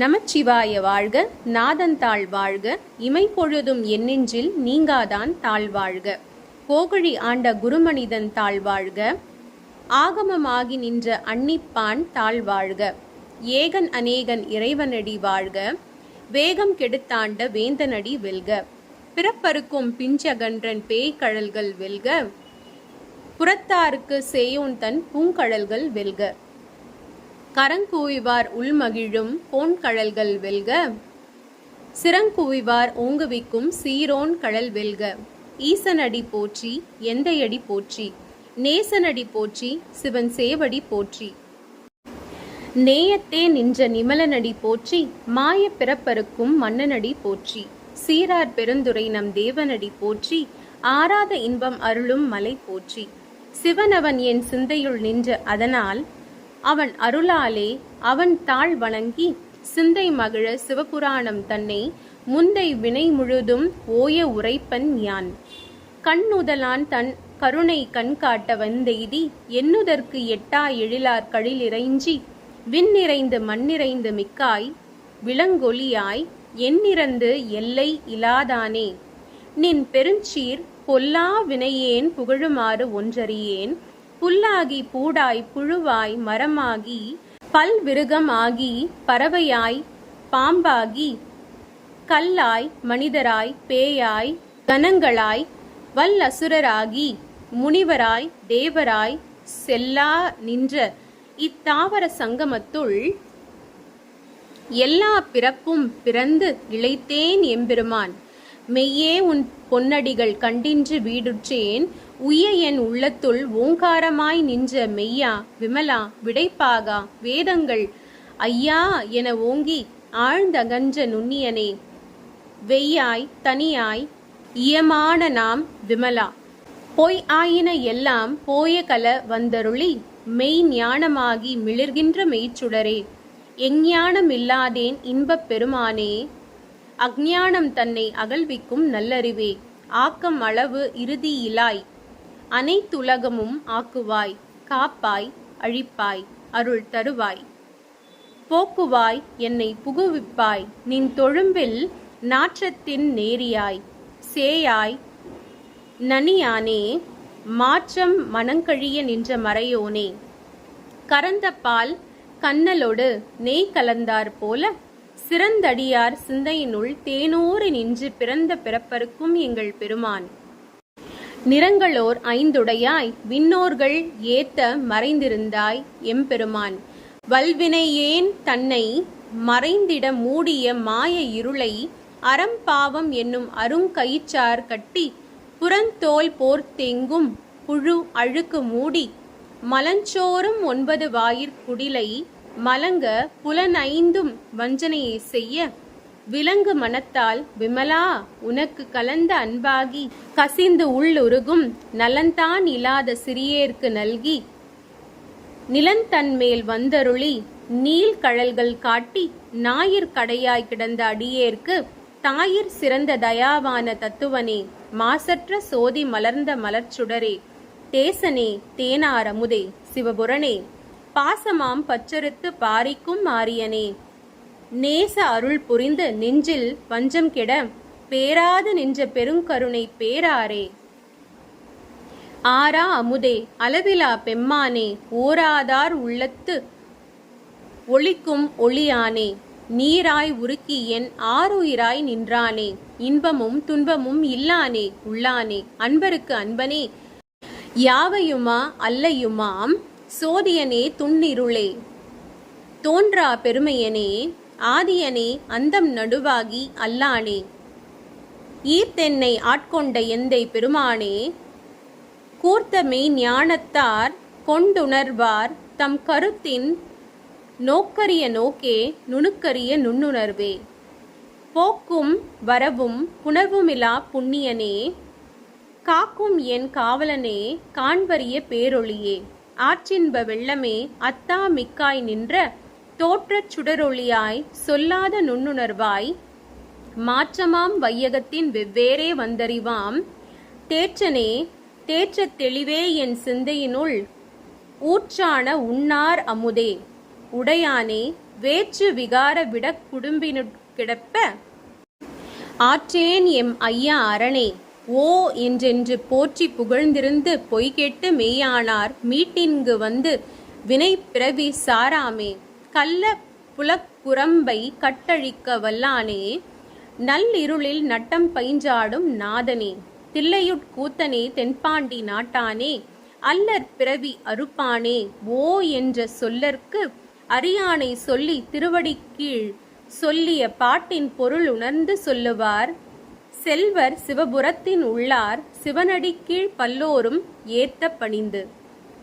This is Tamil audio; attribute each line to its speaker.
Speaker 1: நமச்சிவாய வாழ்க நாதந்தாள் வாழ்க இமைப்பொழுதும் எண்ணெஞ்சில் நீங்காதான் தாழ்வாழ்க கோகழி ஆண்ட குருமனிதன் தாழ்வாழ்க ஆகமமாகி நின்ற அன்னிப்பான் தாழ்வாழ்க ஏகன் அநேகன் இறைவனடி வாழ்க வேகம் கெடுத்தாண்ட வேந்தனடி வெல்க. பிறப்பருக்கும் பிஞ்சகன்றன் பேய்கழல்கள் வெல்க புறத்தாருக்கு சேயோன் தன் பூங்கழல்கள் வெல்க. கரங்கூவிவார் உள்மகிழும் கோண்கழல்கள் வெல்க. சிறங்கூவிவார் ஓங்குவிக்கும் சீரோன் கழல் வெல்க. ஈசனடி போற்றி எந்தையடி போற்றி. நேசனடி போற்றி சிவன் சேவடி போற்றி. நேயத்தே நின்ற நிமலனடி போற்றி மாய பிறப்பருக்கும் மன்னனடி போற்றி. சீரார் பெருந்துரை நம் தேவனடி போற்றி ஆராத இன்பம் அருளும் மலை போற்றி. சிவனவன் என் சிந்தையுள் நின்ற அதனால் அவன் அருளாலே அவன் தாழ் வணங்கி சிந்தை மகிழ சிவபுராணம் தன்னை முந்தை வினை முழுதும் ஓய உரைப்பன் யான். கண்ணுதலான் தன் கருணை கண்காட்டவன் காட்ட வந்தெய்தி எண்ணுதற்கு எட்டா எழிலார் கழிலிறைஞ்சி விண்ணிறைந்து மண்ணிறைந்து மிக்காய் விளங்கொலியாய் எண்ணிறந்து எல்லை இலாதானே. நின் பெருஞ்சீர் பொல்லா வினையேன் புகழுமாறு ஒன்றறியேன் புல்லாகி பூடாய் புழுவாய் மரமாகி பல்விருகமாகி பறவையாய் பாம்பாகி கல்லாய் மனிதராய் பேயாய் கணங்களாய் வல்லசுரராகி முனிவராய் தேவராய் செல்லா நின்ற இத்தாவர சங்கமத்துள் எல்லா பிறப்பும் பிறந்து இழைத்தேன் எம்பெருமான். மெய்யே உன் பொன்னடிகள் கண்டின்று வீடுற்றேன். உய என் உள்ளத்துள் ஓங்காரமாய் நின்ற மெய்யா விமலா விடைப்பாகா வேதங்கள். ஐயா என ஓங்கி ஆழ்ந்தகன்ற நுண்ணியனே. வெய்யாய் தனியாய் இயமான நாம் விமலா. பொய் ஆயின எல்லாம் போய கல வந்தருளி மெய் ஞானமாகி மிளிர்கின்ற மெய்ச்சுடரே. எஞ்ஞானம் இல்லாதேன் இன்பப் பெருமானே அக்ஞானம் தன்னை அகல்விக்கும் நல்லறிவே. ஆக்கம் அளவு இறுதியிலாய் அனைத்துலகமும் ஆக்குவாய் காப்பாய் அழிப்பாய் அருள் தருவாய். போக்குவாய் என்னை புகுவிப்பாய். நின் தொழும்பில் நாற்றத்தின் நேரியாய். சேயாய் நனியானே மாற்றம் மனங்கழிய நின்ற மறையோனே. கரந்த பால் கண்ணலோடு நெய் கலந்தார் போல சிறந்தடியார் சிந்தையினுள் தேனோறு நின்று பிறந்த பிறப்பருக்கும் எங்கள் பெருமான். நிறங்களோர் ஐந்துடையாய் விண்ணோர்கள் ஏத்த மறைந்திருந்தாய் எம்பெருமான். வல்வினையேன் தன்னை மறைந்திட மூடிய மாய இருளை அறம்பாவம் என்னும் அருங்கயிற்றார் கட்டி புறந்தோல் போர்த்தெங்கும் புழு அழுக்கு மூடி மலஞ்சோறும் ஒன்பது வாயிற் குடிலை மலங்க புலனைந்தும் வஞ்சனையை செய்ய விலங்கு மனத்தால் விமலா உனக்கு கலந்த அன்பாகி கசிந்து உள்ளுருகும் நலன்தான் இல்லாத சிறியேற்கு நல்கி. நிலந்தன்மேல் வந்தருளி நீல் கழல்கள் காட்டி ஞாயிற் கடையாய் கிடந்த அடியேற்கு தாயிற் சிறந்த தயாவான தத்துவனே மாசற்ற சோதி மலர்ந்த மலர்ச்சுடரே. தேசனே தேனார் அமுதே சிவபுரனே பாசமாம் பச்சரித்து பாரிக்கும் மாரியனே. நேச அருள் புரிந்து நெஞ்சில் வஞ்சம் கெட பேராது நின்ற பெருங்கருணை பேராரே. ஆரா அமுதே அளவிலா பெம்மானே ஓராதார் உள்ளத்து ஒளிக்கும் ஒளியானே. நீராய் உருக்கி என் ஆறுயிராய் நின்றானே. இன்பமும் துன்பமும் இல்லானே உள்ளானே. அன்பருக்கு அன்பனே யாவையுமா அல்லையுமாம்? சோதியனே துன்னிருளே தோன்றா பெருமையனே ஆதியனே அந்தம் நடுவாகி அல்லானே. ஈர்த்தென்னை ஆட்கொண்ட எந்தை பெருமானே கூர்த்தமே ஞானத்தார் கொண்டுணர்வார் தம் கருத்தின் நோக்கரிய நோக்கே நுணுக்கரிய நுண்ணுணர்வே. போக்கும் வரவும் புணர்வுமிலா புண்ணியனே காக்கும் என் காவலனே காண்பறிய பேரொளியே ஆற்றின்ப வெள்ளமே அத்தா மிக்காய் நின்ற தோற்றச் சுடரொளியாய் சொல்லாத நுண்ணுணர்வாய் மாற்றமாம் வையகத்தின் வெவ்வேறே வந்தறிவாம். தேற்றனே தேற்றத் தெளிவே என் சிந்தையினுள் ஊற்றான உண்ணார் அமுதே. உடையானே வேற்று விகார விடக் குடும்பினு கிடப்ப? ஆற்றேன் எம் ஐயா அரணே ஓ என்றென்று போற்றி புகழ்ந்திருந்து பொய்கேட்டு மெய்யானார் மீட்டின்கு வந்து வினை பிறவி சாராமே. கள்ள புலக்குரம்பை கட்டழிக்க வல்லானே நல்லிருளில் நட்டம் பைஞ்சாடும் நாதனே தில்லையுட் கூத்தனே தென்பாண்டி நாட்டானே அல்லற் பிறவி அறுப்பானே ஓ என்ற சொல்லற்கு அரியானை சொல்லி திருவடி கீழ் சொல்லிய பாட்டின் பொருள் உணர்ந்து சொல்லுவார். செல்வர் சிவபுரத்தின் உள்ளார் சிவனடி கீழ் பல்லோரும் ஏத்த பணிந்து.